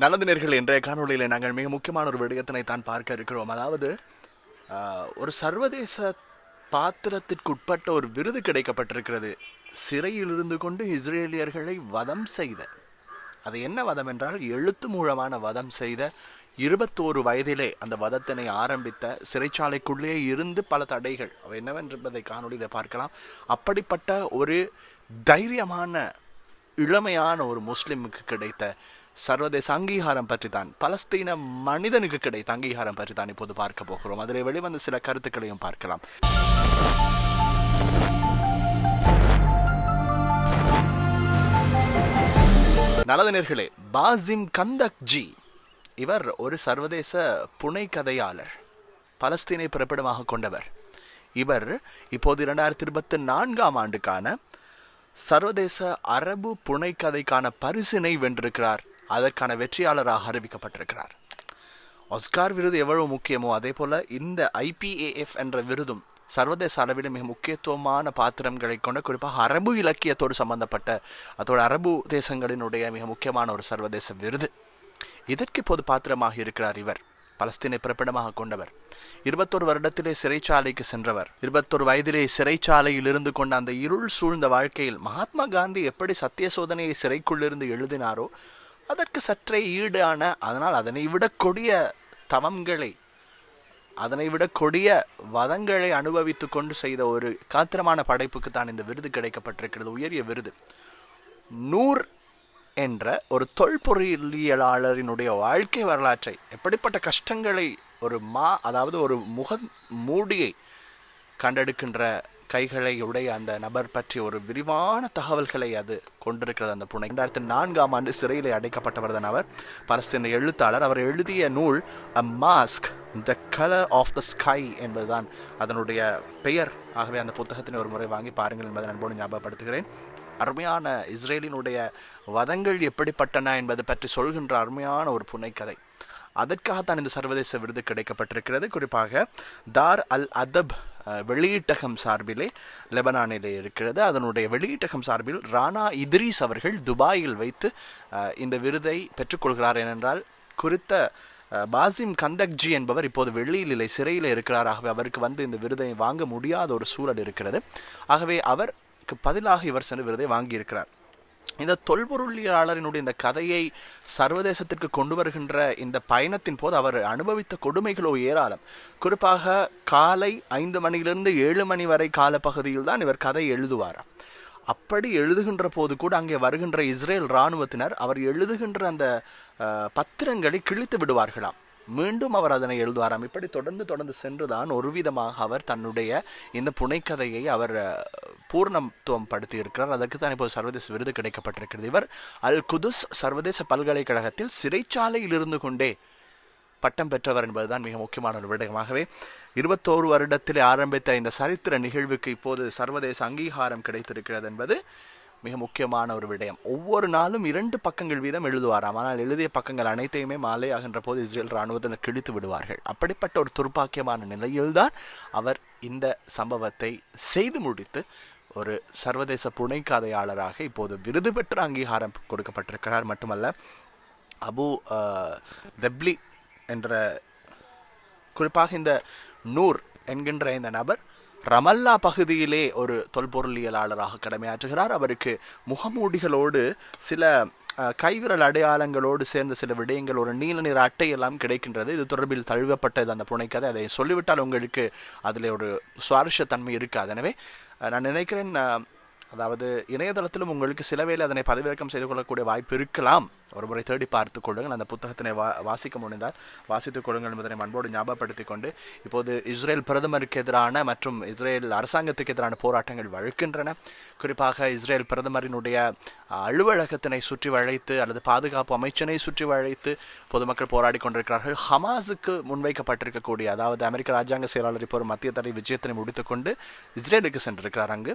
நல்லது நேர்கள் இன்றைய காணொலியில் நாங்கள் மிக முக்கியமான ஒரு விடயத்தினை தான் பார்க்க இருக்கிறோம். அதாவது ஒரு சர்வதேச பாத்திரத்திற்குட்பட்ட ஒரு விருது கிடைக்கப்பட்டிருக்கிறது. சிறையில் இருந்து கொண்டு இஸ்ரேலியர்களை வதம் செய்த. அது என்ன வதம் என்றால் எழுத்து மூலமான வதம் செய்த இருபத்தோரு வயதிலே அந்த வதத்தினை ஆரம்பித்த சிறைச்சாலைக்குள்ளே இருந்து பல தடைகள். அவை என்னவென்றதை காணொலியில் பார்க்கலாம். அப்படிப்பட்ட ஒரு தைரியமான இளமையான ஒரு முஸ்லிமுக்கு கிடைத்த சர்வதேச அங்கீகாரம் பற்றி தான் பலஸ்தீன மனிதனுக்கு கிடைத்த அங்கீகாரம் பற்றி தான் இப்போது பார்க்க போகிறோம். அதில் வெளிவந்த சில கருத்துக்களையும் பார்க்கலாம். நலதினர்களே பாசிம் கந்தக் ஜி இவர் ஒரு சர்வதேச புனை கதையாளர் பலஸ்தீனை பிறப்பிடமாக கொண்டவர். இவர் இப்போது இரண்டாயிரத்தி இருபத்தி நான்காம் ஆண்டுக்கான சர்வதேச அரபு புனைக்கதைக்கான பரிசினை வென்றிருக்கிறார். அதற்கான வெற்றியாளராக அறிவிக்கப்பட்டிருக்கிறார். ஆஸ்கார் விருது எவ்வளவு முக்கியமோ அதே போல இந்த ஐபிஏஎஃப் என்ற விருதும் சர்வதேச அளவில் மிக முக்கியத்துவமான பாத்திரங்களை கொண்ட குறிப்பாக அரபு இலக்கியத்தோடு சம்பந்தப்பட்ட அதோட அரபு தேசங்களினுடைய மிக முக்கியமான ஒரு சர்வதேச விருது. இதற்கு இப்போது பாத்திரமாக இருக்கிறார் இவர். பலஸ்தீனை பிறப்பிடமாக கொண்டவர். இருபத்தொரு வருடத்திலே சிறைச்சாலைக்கு சென்றவர். இருபத்தொரு வயதிலே சிறைச்சாலையில் இருந்து கொண்ட அந்த இருள் சூழ்ந்த வாழ்க்கையில் மகாத்மா காந்தி எப்படி சத்திய சோதனையை சிறைக்குள்ளிருந்து எழுதினாரோ அதற்கு சற்றே ஈடான அதனால் அதனை விட கொடிய தவங்களை அதனை விட கொடிய வதங்களை அனுபவித்து கொண்டு செய்த ஒரு காத்திரமான படைப்புக்கு தான் இந்த விருது கிடைக்கப்பட்டிருக்கிறது உயரிய விருது. நூர் என்ற ஒரு தொல்பொறியியலாளரினுடைய வாழ்க்கை வரலாற்றை எப்படிப்பட்ட கஷ்டங்களை ஒரு மா அதாவது ஒரு முக மூடியை கண்டெடுக்கின்ற கைகளை உடைய அந்த நபர் பற்றி ஒரு விரிவான தகவல்களை அது கொண்டிருக்கிறது. அந்த புனை ரெண்டாயிரத்தி நான்காம் ஆண்டு சிறையில் அடைக்கப்பட்டவர் தான் அவர். பலஸ்தீன எழுத்தாளர். அவர் எழுதிய நூல் a mask the colour of the sky என்பதுதான். அதனுடைய பெயர். ஆகவே அந்த புத்தகத்தினை ஒரு முறை வாங்கி பாருங்கள் என்பதை நண்போடு ஞாபகப்படுத்துகிறேன். அருமையான இஸ்ரேலினுடைய வதங்கள் எப்படிப்பட்டன என்பது பற்றி சொல்கின்ற அருமையான ஒரு புனைக்கதை. அதற்காகத்தான் இந்த சர்வதேச விருது கிடைக்கப்பட்டிருக்கிறது. குறிப்பாக தார் அல் அதப் வெளியீட்டகம் சார்பிலே லெபனானிலே இருக்கிறது. அதனுடைய வெளியீட்டகம் சார்பில் ராணா இத்ரீஸ் அவர்கள் துபாயில் வைத்து இந்த விருதை பெற்றுக்கொள்கிறார். ஏனென்றால் குறித்த பாசிம் கந்தக்ஜி என்பவர் இப்போது வெள்ளியில் இல்லை சிறையில் இருக்கிறார். ஆகவே அவருக்கு வந்து இந்த விருதை வாங்க முடியாத ஒரு சூழல் இருக்கிறது. ஆகவே அவருக்கு பதிலாக இவர் சென்று விருதை வாங்கியிருக்கிறார். இந்த தொல்பொருளியலாளரினுடைய இந்த கதையை சர்வதேசத்திற்கு கொண்டு வருகின்ற இந்த பயணத்தின் போது அவர் அனுபவித்த கொடுமைகளோ ஏராளம். குறிப்பாக காலை ஐந்து மணியிலிருந்து ஏழு மணி வரை காலப்பகுதியில் தான் இவர் கதை எழுதுவாராம் அப்படி எழுதுகின்ற போது கூட அங்கே வருகின்ற இஸ்ரேல் இராணுவத்தினர் அவர் எழுதுகின்ற அந்த பத்திரங்களை கிழித்து விடுவார்களாம். மீண்டும் அவர் அதனை எழுதுவாராம். இப்படி தொடர்ந்து தொடர்ந்து சென்றுதான் ஒரு விதமாக அவர் தன்னுடைய இந்த புனைக்கதையை அவர் பூர்ணத்துவம் படுத்தி இருக்கிறார் அதற்கு தான் இப்போது சர்வதேச விருது கிடைக்கப்பட்டிருக்கிறது. இவர் அல் குதுஸ் சர்வதேச பல்கலைக்கழகத்தில் சிறைச்சாலையில் இருந்து கொண்டே பட்டம் பெற்றவர் என்பதுதான் மிக முக்கியமான ஒரு விடயமாகவே இருபத்தோரு வருடத்தில் ஆரம்பித்த இந்த சரித்திர நிகழ்வுக்கு இப்போது சர்வதேச அங்கீகாரம் கிடைத்திருக்கிறது என்பது மிக முக்கியமான ஒரு விடயம். ஒவ்வொரு நாளும் இரண்டு பக்கங்கள் வீதம் எழுதுவாராம். ஆனால் எழுதிய பக்கங்கள் அனைத்தையுமே மாலையாகின்ற போது இஸ்ரேல் இராணுவத்தினர் கிழித்து விடுவார்கள். அப்படிப்பட்ட ஒரு துர்ப்பாக்கியமான நிலையில்தான் அவர் இந்த சம்பவத்தை செய்து முடித்து ஒரு சர்வதேச புனைக்காதையாளராக இப்போது விருது பெற்ற அங்கீகாரம் கொடுக்கப்பட்டிருக்கிறார். மட்டுமல்ல அபு தெப்லி என்ற குறிப்பாக இந்த நூர் என்கின்ற இந்த நபர் ரமல்லா பகுதியிலே ஒரு தொல்பொருளியலாளராக கடமையாற்றுகிறார். அவருக்கு முகமூடிகளோடு சில கைவிரல் அடையாளங்களோடு சேர்ந்த சில விடயங்கள் ஒரு நீல நிற அட்டை எல்லாம் கிடைக்கின்றது. இது தொடர்பில் தழுவப்பட்டது அந்த புனைக்கதை அதை சொல்லிவிட்டால் உங்களுக்கு அதில் ஒரு சுவாரஸ்யத்தன்மை இருக்காது. எனவே நான் நினைக்கிறேன் அதாவது இணையதளத்திலும் உங்களுக்கு சில வேலை அதனை பதிவிறக்கம் செய்து கொள்ளக்கூடிய வாய்ப்பு இருக்கலாம். ஒரு முறை தேடி பார்த்து கொள்ளுங்கள். அந்த புத்தகத்தினை வா வாசிக்க முடிந்தால் வாசித்துக் கொள்ளுங்கள் என்பதனை அன்போடு ஞாபகப்படுத்திக் கொண்டு இப்போது இஸ்ரேல் பிரதமருக்கு எதிரான மற்றும் இஸ்ரேல் அரசாங்கத்துக்கு எதிரான போராட்டங்கள் வழுக்கின்றன. குறிப்பாக இஸ்ரேல் பிரதமரினுடைய அலுவலகத்தினை சுற்றி வளைத்து அல்லது பாதுகாப்பு அமைச்சனை சுற்றி வளைத்து பொதுமக்கள் போராடி கொண்டிருக்கிறார்கள். ஹமாஸுக்கு முன்வைக்கப்பட்டிருக்கக்கூடிய அதாவது அமெரிக்க ராஜாங்க செயலாளர் இப்போ ஒரு மத்திய தடை விஜயத்தினை முடித்துக்கொண்டு இஸ்ரேலுக்கு சென்றிருக்கிறார் அங்கு.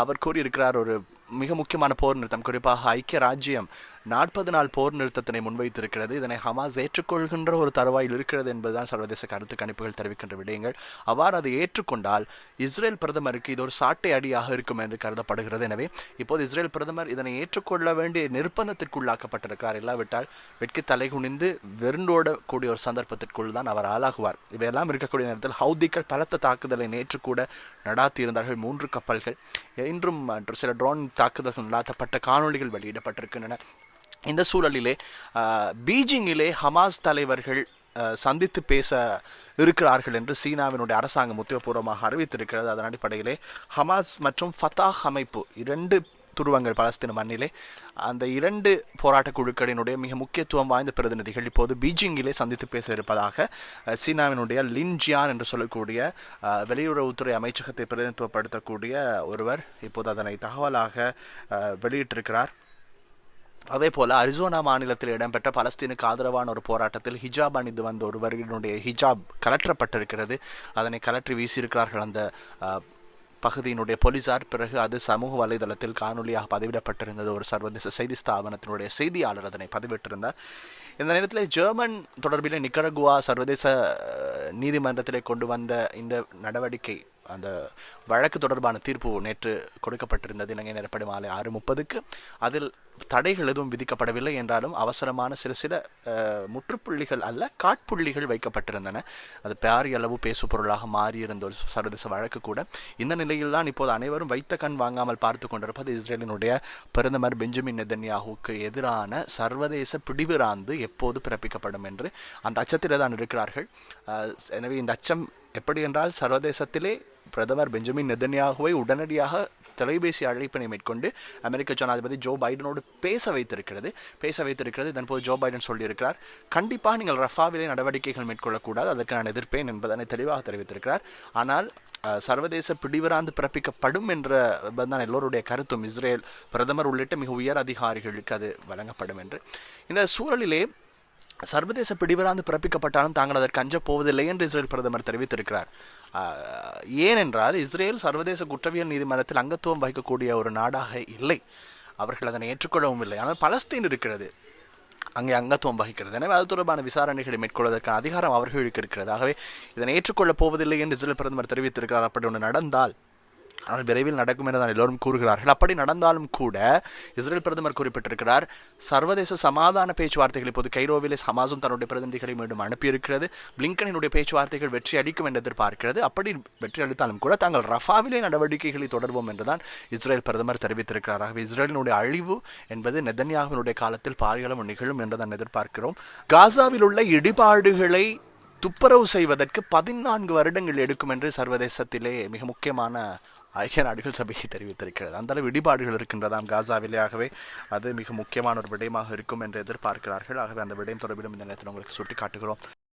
அவர் கூறியிருக்கிறார் ஒரு மிக முக்கியமான போர் நிறுத்தம். குறிப்பாக ஐக்கிய ராஜ்யம் நாற்பது நாள் போர் நிறுத்தத்தினை முன்வைத்திருக்கிறது. இதனை ஹமாஸ் ஏற்றுக்கொள்கின்ற ஒரு தருவாயில் இருக்கிறது என்பதுதான் சர்வதேச கருத்து கணிப்புகள் தெரிவிக்கின்ற விடயங்கள். அவ்வாறு அதை ஏற்றுக்கொண்டால் இஸ்ரேல் பிரதமருக்கு இது ஒரு சாட்டை அடியாக இருக்கும் என்று கருதப்படுகிறது. எனவே இப்போது இஸ்ரேல் பிரதமர் இதனை ஏற்றுக்கொள்ள வேண்டிய நிர்பந்தத்திற்குள்ளாக்கப்பட்டிருக்கிறார் இல்லாவிட்டால் வெட்கி தலை குனிந்து வெருண்டோடக்கூடிய ஒரு சந்தர்ப்பத்திற்குள் தான் அவர் ஆளாகுவார். இவையெல்லாம் இருக்கக்கூடிய நேரத்தில் ஹவுதிகள் பலத்த தாக்குதலை நேற்று கூட நடாத்தியிருந்தார்கள். மூன்று கப்பல்கள். இன்றும் சில ட்ரோன் தாக்குதல்கள் நடாத்தப்பட்ட காணொளிகள் வெளியிடப்பட்டிருக்கின்றன. இந்த சூழலிலே பீஜிங்கிலே ஹமாஸ் தலைவர்கள் சந்தித்து பேச இருக்கிறார்கள் என்று சீனாவினுடைய அரசாங்கம் உத்தியோகபூர்வமாக அறிவித்திருக்கிறது. அதன் அடிப்படையிலே ஹமாஸ் மற்றும் ஃபத்தாஹ் அமைப்பு இரண்டு துருவங்கள் பலஸ்தீன மண்ணிலே அந்த இரண்டு போராட்ட குழுக்களினுடைய மிக முக்கியத்துவம் வாய்ந்த பிரதிநிதிகள் இப்போது பீஜிங்கிலே சந்தித்து பேச இருப்பதாக சீனாவினுடைய லின்ஜியான் என்று சொல்லக்கூடிய வெளியுறவுத்துறை அமைச்சகத்தை பிரதிநிதித்துவப்படுத்தக்கூடிய ஒருவர் இப்போது அதனை தகவலாக வெளியிட்டிருக்கிறார். அதே போல அரிசோனா மாநிலத்தில் இடம்பெற்ற பலஸ்தீனுக்கு ஆதரவான ஒரு போராட்டத்தில் ஹிஜாப் அணிந்து வந்த ஒருவர்களுடைய ஹிஜாப் கலற்றப்பட்டிருக்கிறது. அதனை கலற்றி வீசியிருக்கிறார்கள் அந்த பகுதியினுடைய போலீசார் பிறகு அது சமூக வலைதளத்தில் காணொலியாக பதிவிடப்பட்டிருந்தது. ஒரு சர்வதேச செய்தி ஸ்தாபனத்தினுடைய செய்தியாளர் அதனை பதிவிட்டிருந்தார். இந்த நேரத்தில் ஜெர்மன் தொடர்பில் நிக்கரகுவா சர்வதேச நீதிமன்றத்திலே கொண்டு வந்த இந்த நடவடிக்கை அந்த வழக்கு தொடர்பான தீர்ப்பு நேற்று கொடுக்கப்பட்டிருந்தது. இலங்கை நேரப்படி மாலை ஆறு முப்பதுக்கு. அதில் தடைகள் எதுவும் விதிக்கப்படவில்லை என்றாலும் அவசரமான சில சில முற்றுப்புள்ளிகள் அல்ல காட்புள்ளிகள் வைக்கப்பட்டிருந்தன. அது பாரிய அளவு பேசு பொருளாக மாறியிருந்த ஒரு சர்வதேச வழக்கு கூட. இந்த நிலையில் தான் இப்போது அனைவரும் வைத்த கண் வாங்காமல் பார்த்து கொண்டிருப்பது இஸ்ரேலினுடைய பிரதமர் பெஞ்சமின் நெதன்யாஹுக்கு எதிரான சர்வதேச பிடிவிராந்து எப்போது பிறப்பிக்கப்படும் என்று அந்த அச்சத்தில் தான் இருக்கிறார்கள். எனவே இந்த அச்சம் எப்படி என்றால் சர்வதேசத்திலே பிரதமர் பெஞ்சமின் நெதன்யாகுவை உடனடியாக தொலைபேசி அழைப்பினை மேற்கொண்டு அமெரிக்க ஜனாதிபதி ஜோ பைடனோடு பேச வைத்திருக்கிறது. பேச வைத்திருக்கிறது. தற்போது போது ஜோ பைடன் சொல்லியிருக்கிறார் கண்டிப்பாக நீங்கள் ரஃபாவிலே நடவடிக்கைகள் மேற்கொள்ளக்கூடாது. அதற்கு நான் எதிர்ப்பேன் என்பதனை தெளிவாக தெரிவித்திருக்கிறார். ஆனால் சர்வதேச பிடிவராந்து பிறப்பிக்கப்படும் என்ற தான் எல்லோருடைய கருத்தும் இஸ்ரேல் பிரதமர் உள்ளிட்ட மிக உயர் அதிகாரிகளுக்கு அது வழங்கப்படும் என்று. இந்த சூழலிலே சர்வதேச பிடிவராந்து பிறப்பிக்கப்பட்டாலும் தாங்கள் அதற்கு அஞ்சப் போவதில்லை என்று இஸ்ரேல் பிரதமர் தெரிவித்திருக்கிறார். ஏனென்றால் இஸ்ரேல் சர்வதேச குற்றவியல் நீதிமன்றத்தில் அங்கத்துவம் வகிக்கக்கூடிய ஒரு நாடாக இல்லை. அவர்கள் அதனை ஏற்றுக்கொள்ளவும் இல்லை. ஆனால் பலஸ்தீன் இருக்கிறது. அங்கே அங்கத்துவம் வகிக்கிறது. எனவே அது தொடர்பான விசாரணைகளை மேற்கொள்வதற்கான அதிகாரம் அவர்களுக்கு இருக்கிறது. ஆகவே இதனை ஏற்றுக்கொள்ளப் போவதில்லை என்று இஸ்ரேல் பிரதமர் தெரிவித்திருக்கிறார். அப்படி ஒன்று நடந்தால் ஆனால் விரைவில் நடக்கும் என தான் எல்லோரும் கூறுகிறார்கள். அப்படி நடந்தாலும் கூட இஸ்ரேல் பிரதமர் குறிப்பிட்டிருக்கிறார் சர்வதேச சமாதான பேச்சுவார்த்தைகள் இப்போது கைரோவிலே ஹமாஸும் தன்னுடைய பிரதிநிதிகளை மீண்டும் அனுப்பியிருக்கிறது. பிளிங்கனினுடைய பேச்சுவார்த்தைகள் வெற்றி அடிக்கும் என்று எதிர்பார்க்கிறது. அப்படி வெற்றி அளித்தாலும் கூட தாங்கள் ரஃபாவிலே நடவடிக்கைகளை தொடர்வோம் என்றுதான் இஸ்ரேல் பிரதமர் தெரிவித்திருக்கிறார். ஆகவே இஸ்ரேலினுடைய அழிவு என்பது நெதன்யாவினுடைய காலத்தில் பாரியளவு நிகழும் என்றுதான் எதிர்பார்க்கிறோம். காசாவில் உள்ள இடிபாடுகளை துப்புரவு செய்வதற்கு பதினான்கு வருடங்கள் எடுக்கும் என்று சர்வதேசத்திலே மிக முக்கியமான ஐக்கிய நாடுகள் சபைக்கு தெரிவித்திருக்கிறது. அந்த அளவு இடிபாடுகள் இருக்கின்றதாம் காசாவிலே ஆகவே அது மிக முக்கியமான ஒரு விடயமாக இருக்கும் என்று எதிர்பார்க்கிறார்கள். ஆகவே அந்த விடயம் தொடர்பிலும் இந்த நேரத்தில் உங்களுக்கு சுட்டிக்காட்டுகிறோம்.